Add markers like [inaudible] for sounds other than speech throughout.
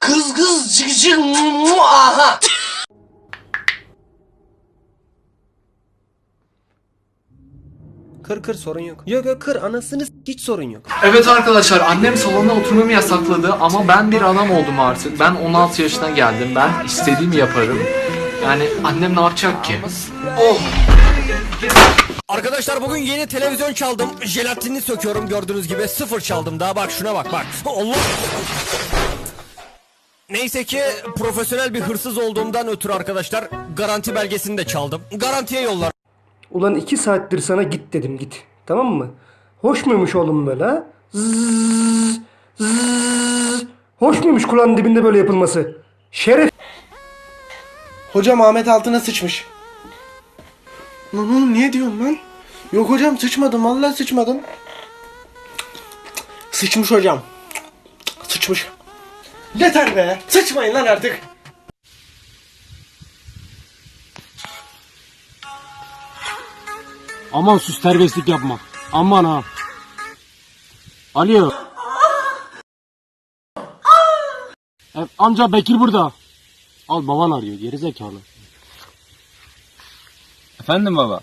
Kız kız cık cık mu aha. Kır kır sorun yok. Yok yok kır anasını hiç sorun yok. Evet arkadaşlar annem salonda oturmamı yasakladı ama ben bir adam oldum artık. Ben 16 yaşına geldim. Ben istediğimi yaparım. Yani annem ne yapacak ki? Oh! Arkadaşlar bugün yeni televizyon çaldım. Jelatinini söküyorum gördüğünüz gibi. Sıfır çaldım daha bak şuna bak bak. [laughs] Allah. Neyse ki profesyonel bir hırsız olduğumdan ötürü arkadaşlar garanti belgesini de çaldım. Garantiye yollar. Ulan iki saattir sana git dedim git. Tamam mı? Hoş muymuş oğlum böyle ha? Zzz, zzz. Hoş muymuş kulağın dibinde böyle yapılması? Şeref. Hocam Ahmet altına sıçmış. Lan oğlum niye diyorsun lan? Yok hocam sıçmadım vallahi sıçmadım. Sıçmış hocam. Sıçmış. Yeter be. Sıçmayın lan artık. Aman sus terbiyesizlik yapma. Aman ha. Alo. E, amca Bekir burada. Al baban arıyor geri zekalı. Efendim baba.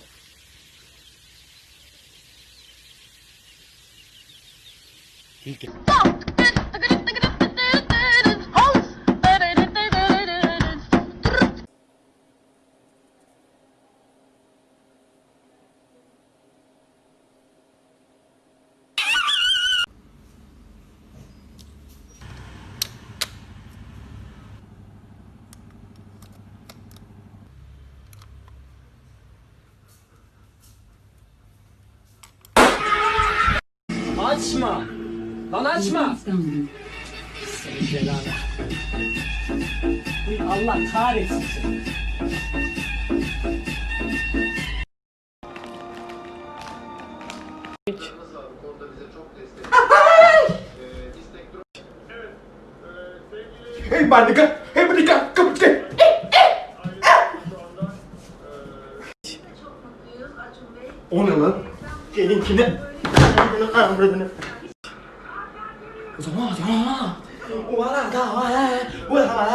Açma. Lan açma. Allah kahretsin seni. Hey bandika. Hey bandika. Kapıtke. O ne lan? 走啊走啊！我来干嘛来？我干嘛来？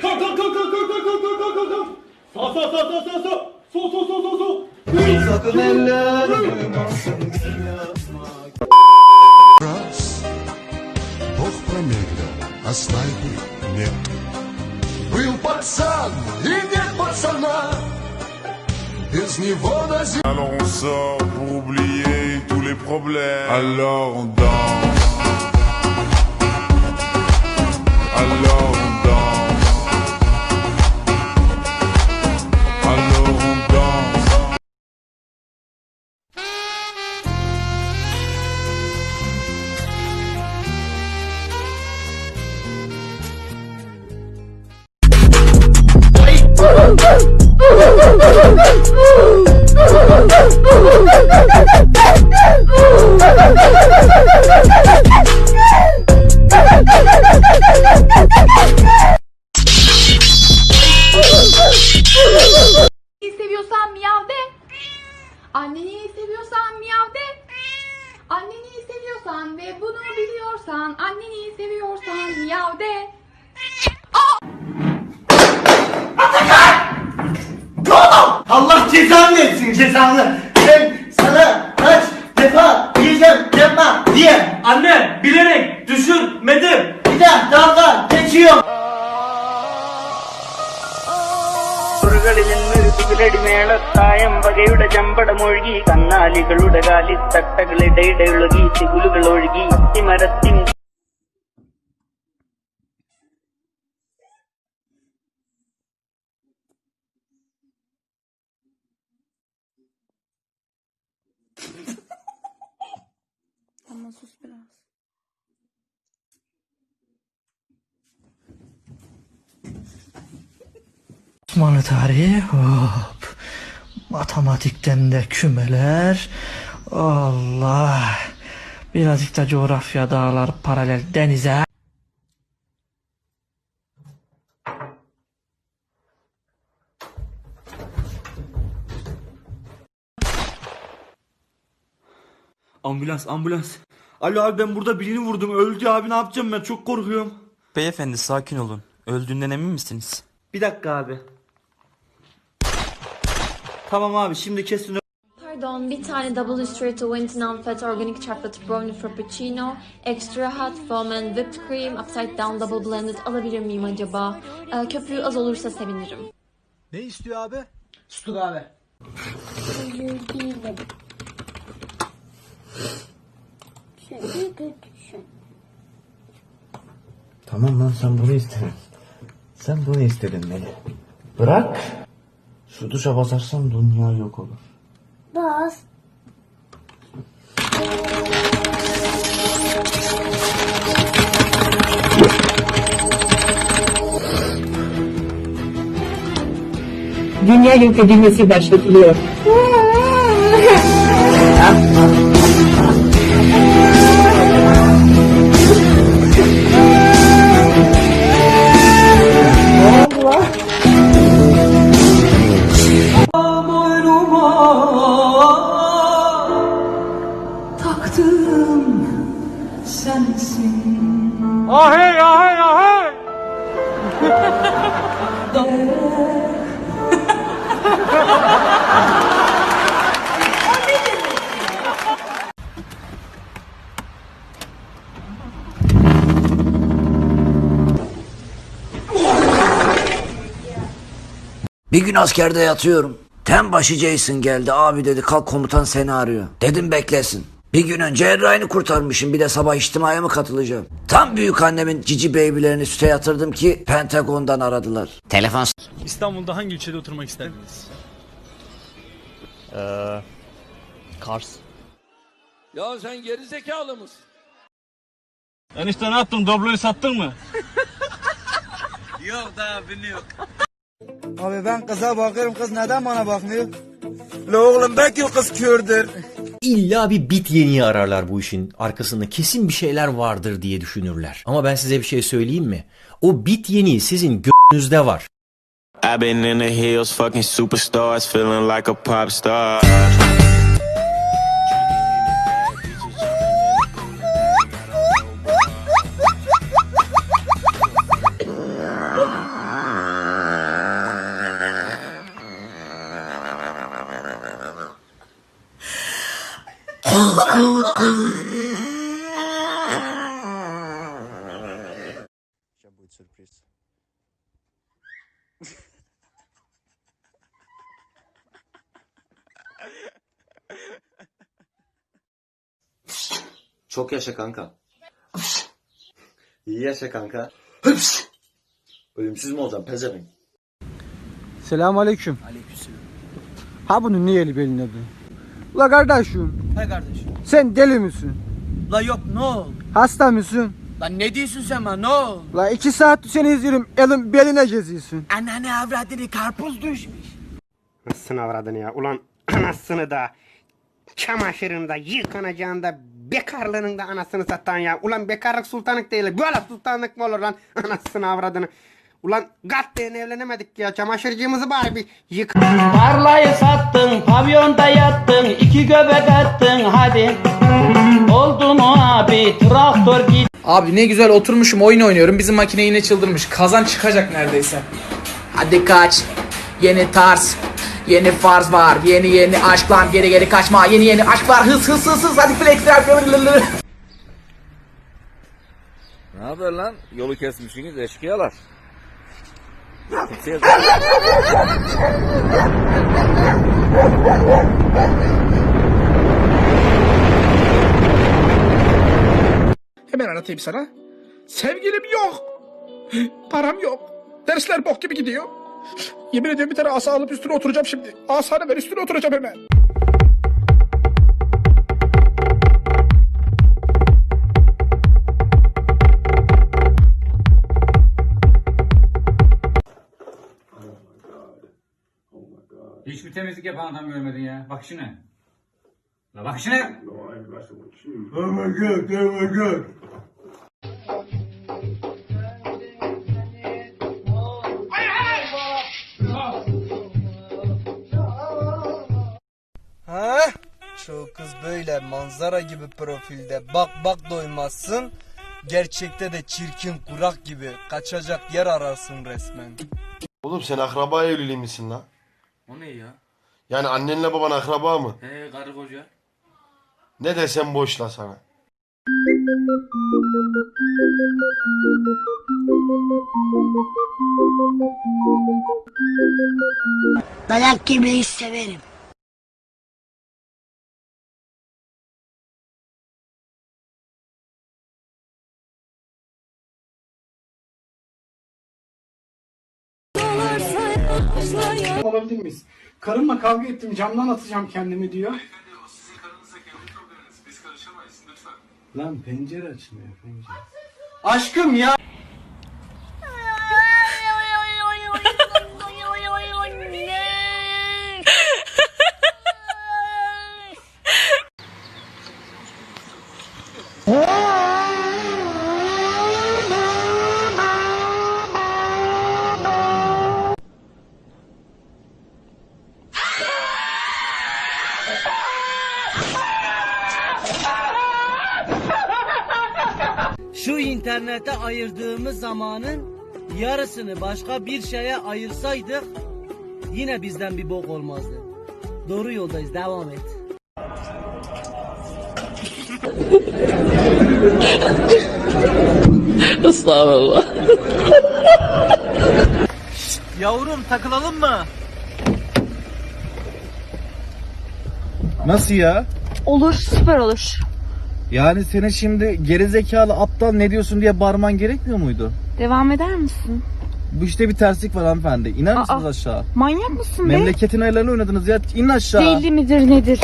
走走走走走走走走走走！走走走走走走！走走走走走！Sakın ellerimi basın yapma. Раз Бог промедлил, а снайпер нет. Был пацан и нет пацана. Без него на земле Alors on sort pour oublier tous les problèmes. Alors on danse. Alors on seviyorsan miyav de. Allah cezanı versin cezanı. Ben sana kaç defa diyeceğim yapma diye. Anne bilerek düşürmedim. Bir daha dalga geçiyor. ുകളിൽ നിന്നൊരു തുകിലടിമേളത്തായം വകയുടെ ചമ്പടമൊഴുകി കന്നാലികളുടെ കാലിത്തട്ടകളിടയിടൊഴുകി തികുലുകൾ ഒഴുകി അത്തിമരത്തിൻ [laughs] Osmanlı tarihi hop. Matematikten de kümeler. Allah. Birazcık da coğrafya dağlar paralel denize. Ambulans ambulans. Alo abi ben burada birini vurdum. Öldü abi ne yapacağım ben çok korkuyorum. Beyefendi sakin olun. Öldüğünden emin misiniz? Bir dakika abi. Tamam abi şimdi kesin Pardon, bir tane double straight to wint non-fat organic chocolate brownie frappuccino, extra hot foam and whipped cream, upside down double blended alabilir miyim acaba? Ee, köpüğü az olursa sevinirim. Ne istiyor abi? Sütlü kahve. Tamam lan sen bunu istedin. Sen bunu istedin beni. Bırak. Şu tuşa basarsam dünya yok olur. Bas. Dünya yok edilmesi başlatılıyor. [laughs] Bir gün askerde yatıyorum. Tenbaşı Jason geldi. Abi dedi kalk komutan seni arıyor. Dedim beklesin. Bir gün önce Erray'ını kurtarmışım. Bir de sabah içtimaya mı katılacağım? Tam büyük annemin cici beybilerini süte yatırdım ki Pentagon'dan aradılar. Telefon İstanbul'da hangi ilçede oturmak isterdiniz? Eee... Kars. Ya sen geri zekalı mısın? Enişte ne yaptın? Dobloyu sattın mı? [laughs] Yok daha bilmiyorum. Abi ben kıza bakıyorum kız neden bana bakmıyor? La oğlum belki o kız kördür. İlla bir bit yeniği ararlar bu işin. Arkasında kesin bir şeyler vardır diye düşünürler. Ama ben size bir şey söyleyeyim mi? O bit yeniği sizin gönlünüzde var. I've been in the hills, fucking superstars, feeling like a pop star. Çok yaşa kanka. İyi yaşa kanka. Ölümsüz mü olacaksın pezevenk? Selamun aleyküm. Ha bunun niye eli beline bu? La kardeşim He kardeşim. Sen deli misin? La yok ne oldu? Hasta mısın? Lan ne diyorsun sen bana ne oldu? La iki saat seni izliyorum elin beline geziyorsun. Anneanne avradını karpuz düşmüş. Anasını avradını ya. Ulan [clears throat] anasını da çamaşırını da yıkanacağını da bekarlığının da anasını satan ya. Ulan bekarlık sultanlık değil. Böyle sultanlık mı olur lan? Anasını avradını. Ulan gatleyen evlenemedik ya. Çamaşırcığımızı bari bir yık. Tarlayı sattın, pavyonda yattın, iki göbek attın hadi. Oldu mu abi, traktör git. Abi ne güzel oturmuşum oyun oynuyorum. Bizim makine yine çıldırmış. Kazan çıkacak neredeyse. Hadi kaç. Yeni tarz. Yeni farz var. Yeni yeni aşklar. Geri geri kaçma. Yeni yeni aşklar. Hız hız hız hız. Hadi flex Ne haber lan? Yolu kesmişsiniz eşkıyalar. Kimseye Hemen anlatayım sana. Sevgilim yok. Param yok. Dersler bok gibi gidiyor. Yemin ediyorum bir tane asa alıp üstüne oturacağım şimdi. Asanı ver üstüne oturacağım hemen. Hiçbir temizlik yapan adam görmedin ya. Bak şuna. La bak şuna. Oh my god, oh my god. Ha? Çok o kız böyle manzara gibi profilde bak bak doymazsın. Gerçekte de çirkin kurak gibi kaçacak yer ararsın resmen. Oğlum sen akraba evliliği misin lan? O ne ya? Yani annenle baban akraba mı? He karı koca. Ne desem boş la sana. Dayak yemeyi severim. Olabilir miyiz? Karımla kavga ettim camdan atacağım kendimi diyor. Lan pencere açmıyor pencere. Aşkım ya. Şu internete ayırdığımız zamanın yarısını başka bir şeye ayırsaydık yine bizden bir bok olmazdı. Doğru yoldayız devam et. Estağfurullah. Yavrum takılalım mı? Nasıl ya? Olur, süper olur. Yani senin şimdi gerizekalı aptal ne diyorsun diye bağırman gerekmiyor muydu? Devam eder misin? Bu işte bir terslik var hanımefendi. İner misiniz Aa, aşağı? Manyak mısın be? Memleketin ayarlarını oynadınız ya. İn aşağı. Deli midir nedir?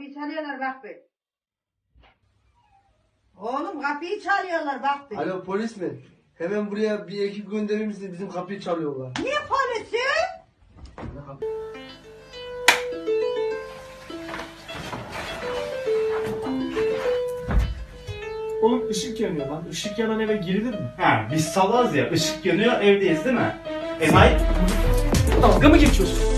Kapıyı çalıyorlar bak be. Oğlum kapıyı çalıyorlar bak be. Alo polis mi? Hemen buraya bir ekip gönderir misiniz? Bizim kapıyı çalıyorlar. Ne polisi? Oğlum ışık yanıyor lan. Işık yanan eve girilir mi? Ha biz salaz ya ışık yanıyor evdeyiz değil mi? Enayi Dalga mı geçiyorsun?